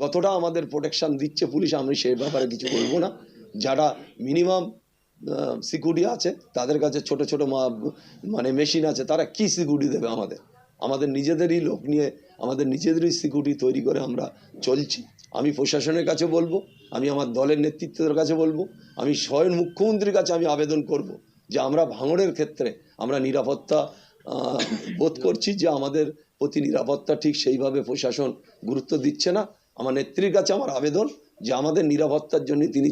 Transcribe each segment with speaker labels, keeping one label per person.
Speaker 1: কতটা আমাদের প্রোটেকশন দিচ্ছে পুলিশ আমি সেই ব্যাপারে কিছু বলব না। যারা মিনিমাম সিকিউরিটি আছে, তাদের কাছে ছোট ছোট মানে মেশিন আছে, তারা কি সিকিউরিটি দেবে আমাদের? আমাদের নিজেদেরই লোক নিয়ে, আমাদের নিজেদেরই সিকিউরিটি তৈরি করে আমরা চলছি। আমি প্রশাসনের কাছে বলব, আমি আমার দলের নেতৃত্বের কাছে বলব, আমি স্বয়ং মুখ্যমন্ত্রীর কাছে আমি আবেদন করব যে আমরা ভাঙড়ের ক্ষেত্রে আমরা নিরাপত্তা বোধ করছি যে আমাদের প্রতি নিরাপত্তা ঠিক সেইভাবে প্রশাসন গুরুত্ব দিচ্ছে না। আমার নেত্রীর কাছে আমার আবেদন যে আমাদের নিরাপত্তার জন্য তিনি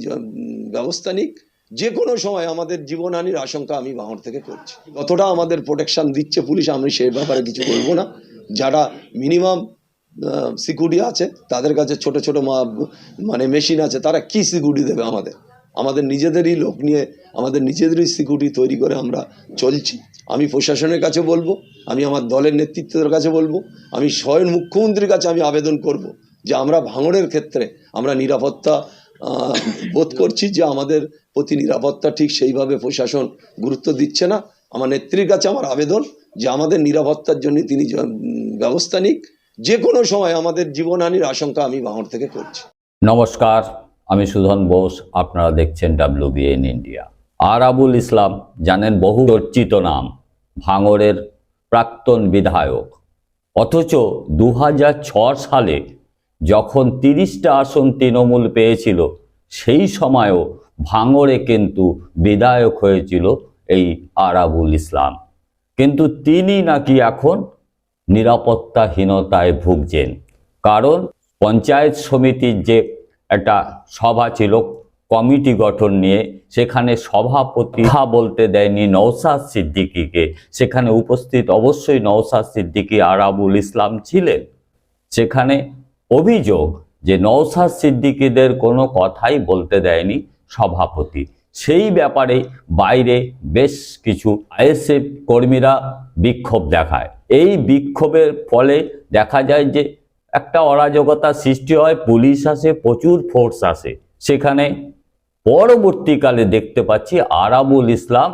Speaker 1: ব্যবস্থা নিক। যে কোনো সময় আমাদের জীবনহানির আশঙ্কা আমি ভাঙড় থেকে করছি। কতটা আমাদের প্রোটেকশন দিচ্ছে পুলিশ, আমি সে ব্যাপারে কিছু বলব না। যারা মিনিমাম সিকিউরিটি আছে, তাদের কাছে ছোট ছোট মানে মেশিন আছে, তারা কি সিকিউরিটি দেবে আমাদের? আমাদের নিজেদেরই লোক নিয়ে, আমাদের নিজেদেরই সিকিউরিটি তৈরি করে আমরা চলছি। আমি প্রশাসনের কাছে বলব, আমি আমার দলের নেতৃত্বের কাছে বলব, আমি স্বয়ং মুখ্যমন্ত্রীর কাছে আমি আবেদন করব। যে আমরা ভাঙড়ের ক্ষেত্রে আমরা নিরাপত্তা বোধ করছি যে আমাদের প্রতি নিরাপত্তা ঠিক সেইভাবে প্রশাসন গুরুত্ব দিচ্ছে না। আমার নেত্রীর কাছে আমার আবেদন যে আমাদের নিরাপত্তার জন্য তিনি ব্যবস্থা নিক। যে কোনো সময় আমাদের জীবনহানির আশঙ্কা আমি ভাঙড় থেকে করছি।
Speaker 2: নমস্কার, আমি সুধন বোস, আপনারা দেখছেন ডাব্লিউবিএন ইন্ডিয়া আর আবুল ইসলাম জানেন বহু চর্চিত নাম, ভাঙড়ের প্রাক্তন বিধায়ক। অথচ দু সালে যখন তিরিশটা আসন তৃণমূল পেয়েছিল, সেই সময়ও ভাঙড়ে কিন্তু বিধায়ক হয়েছিল এই আরাবুল ইসলাম। কিন্তু তিনি নাকি এখন নিরাপত্তাহীনতায় ভুগছেন। কারণ পঞ্চায়েত সমিতির যে একটা সভা ছিল, কমিটি গঠন নিয়ে, সেখানে সভাপতি বলতে দেয়নি নৌসাদ সিদ্দিকীকে। সেখানে উপস্থিত অবশ্যই নৌসাদ সিদ্দিকী আরাবুল ইসলাম ছিলেন। সেখানে অভিযোগ যে নৌসাদ সিদ্দিকীদের কোনো কথাই বলতে দেয়নি সভাপতি। সেই ব্যাপারে বাইরে বেশ কিছু আইএসএফ কর্মীরা বিক্ষোভ দেখায়। এই বিক্ষোভের ফলে দেখা যায় যে একটা অরাজকতা সৃষ্টি হয়, পুলিশ আসে, প্রচুর ফোর্স আসে। সেখানে পরবর্তীকালে দেখতে পাচ্ছি আরাবুল ইসলাম,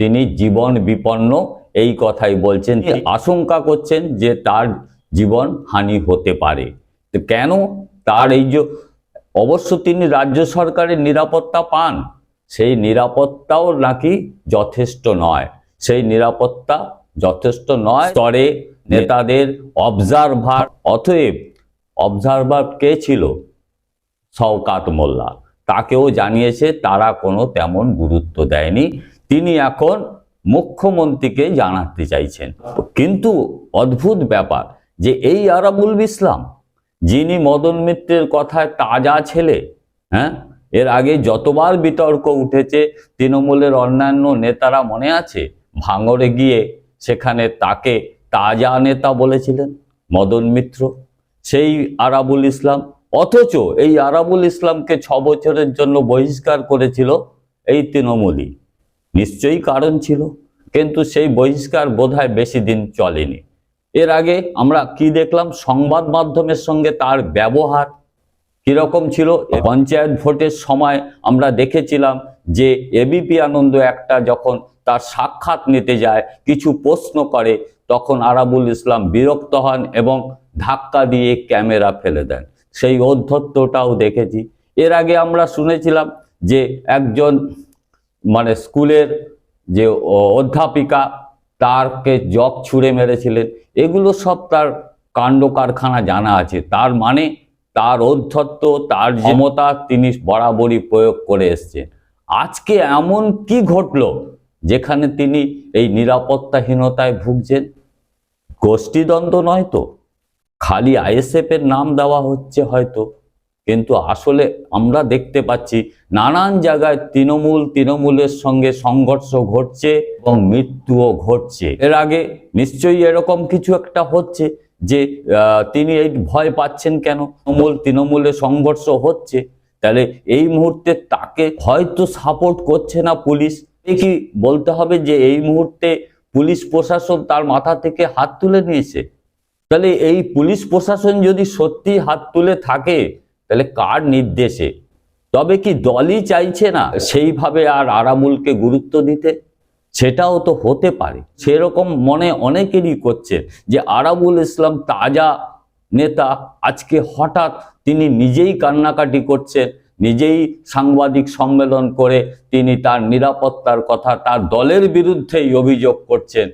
Speaker 2: তিনি জীবন বিপন্ন এই কথাই বলছেন। আশঙ্কা করছেন যে তার জীবন হানি হতে পারে। তো কেন তার এই যে অবশ্য তিনি রাজ্য সরকারের নিরাপত্তা পান, সেই নিরাপত্তাও নাকি যথেষ্ট নয়। সেই নিরাপত্তা যথেষ্ট নয় স্তরে নেতাদের অবজারভার অতএব অবজারভার কে ছিল? শওকাত মোল্লা। তাকেও জানিয়েছে, তারা কোনো তেমন গুরুত্ব দেয়নি। তিনি এখন মুখ্যমন্ত্রীকে জানাতে চাইছেন। কিন্তু অদ্ভুত ব্যাপার যে এই আরাবুল ইসলাম যিনি মদন মিত্রের কথায় তাজা ছেলে হ্যাঁ? এর আগে যতবার বিতর্ক উঠেছে, তৃণমূলের অন্যান্য নেতারা মনে আছে? ভাঙরে গিয়ে সেখানে তাকে তাজা নেতা বলেছিলেন মদন মিত্র। সেই আরাবুল ইসলাম, অথচ এই আরাবুল ইসলামকে ছ বছরের জন্য বহিষ্কার করেছিল এই তৃণমূলই। নিশ্চয়ই কারণ ছিল, কিন্তু সেই বহিষ্কার বোধহয় বেশি দিন চলেনি। এর আগে আমরা কি দেখলাম? সংবাদ মাধ্যমের সঙ্গে তার ব্যবহার কীরকম ছিল? পঞ্চায়েত ভোটের সময় আমরা দেখেছিলাম যে এবিপি আনন্দ একটা যখন তার সাক্ষাৎ নিতে যায়, কিছু প্রশ্ন করে, তখন আরাবুল ইসলাম বিরক্ত হন এবং ধাক্কা দিয়ে ক্যামেরা ফেলে দেন। সেই ঔদ্ধত্যটাও দেখেছি। এর আগে আমরা শুনেছিলাম যে একজন মানে স্কুলের যে অধ্যাপিকা তারকে জগ ছুঁড়ে মেরেছিলেন। এগুলো সব তার কাণ্ড কারখানা জানা আছে। তার মানে তার ঔদ্ধত্য তার ক্ষমতা তিনি বরাবরই প্রয়োগ করে এসছেন। আজকে এমন কি ঘটলো যেখানে তিনি এই নিরাপত্তাহীনতায় ভুগছেন? গোষ্ঠীদ্বন্দ্ব নয় তো। খালি আইএসএফ এর নাম দেওয়া হচ্ছে হয়তো। কিন্তু আসলে আমরা দেখতে পাচ্ছি নানান জায়গায় তৃণমূল, তৃণমূলের সঙ্গে সংঘর্ষ ঘটছে এবং মৃত্যুও ঘটছে। এর আগে নিশ্চয়ই এরকম কিছু একটা হচ্ছে যে তিনি এই ভয় পাচ্ছেন কেন? তৃণমূল, তৃণমূলে সংঘর্ষ হচ্ছে। তাহলে এই মুহূর্তে তাকে হয়তো সাপোর্ট করছে না পুলিশ। কি বলতে হবে যে, এই মুহূর্তে পুলিশ প্রশাসন তার মাথা থেকে হাত তুলে নিয়েছে? তাহলে এই পুলিশ প্রশাসন যদি সত্যি হাত তুলে থাকে তাহলে কার নির্দেশে? তবে কি দলই চাইছে না সেইভাবে আর আরামুলকে গুরুত্ব দিতে? সেটাও তো হতে পারে। সেরকম মনে অনেকেরই করছে যে আরাবুল ইসলাম তাজা নেতা, আজকে হঠাৎ তিনি নিজেই কান্নাকাটি করছেন নিজেই সাংবাদিক সম্মেলন করে তিনি তার নিরাপত্তার কথা তার দলের বিরুদ্ধেই অভিযোগ করছেন।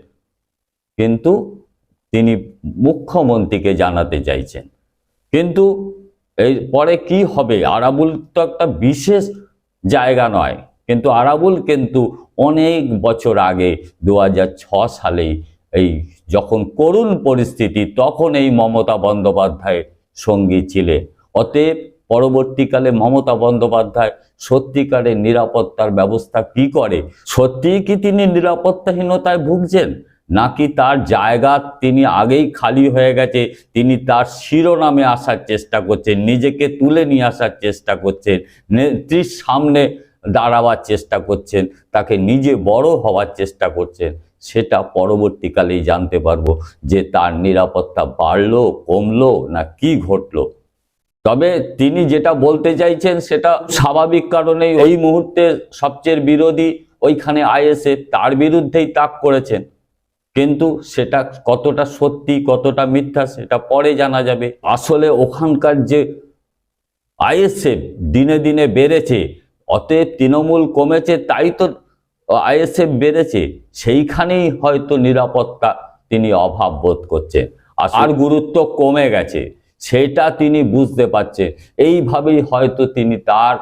Speaker 2: কিন্তু তিনি মুখ্যমন্ত্রীকে জানাতে চাইছেন। কিন্তু এই পরে কি হবে? আরাবুল তো একটা বিশেষ জায়গা নয়। কিন্তু আরাবুল কিন্তু অনেক বছর আগে দু সালে এই যখন করুণ পরিস্থিতি, তখন এই মমতা বন্দ্যোপাধ্যায়ের সঙ্গী ছিলেন অতএব পরবর্তীকালে মমতা বন্দ্যোপাধ্যায় সত্যিকারের নিরাপত্তার ব্যবস্থা কি করে? সত্যিই কি তিনি নিরাপত্তাহীনতায় ভুগছেন? নাকি তার জায়গা তিনি আগেই খালি হয়ে গেছে, তিনি তার শিরোনামে আসার চেষ্টা করছেন, নিজেকে তুলে নিয়ে আসার চেষ্টা করছেন, নেত্রীর সামনে দাঁড়াবার চেষ্টা করছেন, তাকে নিজে বড় হওয়ার চেষ্টা করছেন, সেটা পরবর্তীকালেই জানতে পারব যে তার নিরাপত্তা বাড়লো, কমলো না কি ঘটলো। তবে তিনি যেটা বলতে চাইছেন সেটা স্বাভাবিক কারণেই ওই মুহূর্তে সবচেয়ে বিরোধী ওইখানে আইএসএফ, তার বিরুদ্ধেই তাক করেছেন। কিন্তু সেটা কতটা সত্যি কতটা মিথ্যা সেটা পরে জানা যাবে। আসলে ওখানকার যে আইএসএফ দিনে দিনে বেড়েছে অতএব তৃণমূল কমেছে তাই তো আইএসএফ বেড়েছে। সেইখানেই হয়তো নিরাপত্তা তিনি অভাব বোধ করছেন আর গুরুত্ব কমে গেছে সেটা তিনি বুঝতে পারছে। এইভাবেই হয়তো তিনি তার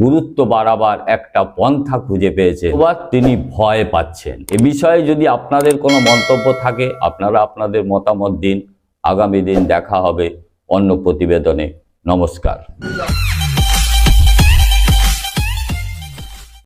Speaker 2: গুরুত্ব বাড়াবার একটা পন্থা খুঁজে পেয়েছে এবার তিনি ভয় পাচ্ছেন। এ বিষয়ে যদি আপনাদের কোনো মন্তব্য থাকে, আপনারা আপনাদের মতামত দিন। আগামী দিন দেখা হবে অন্য প্রতিবেদনে। নমস্কার।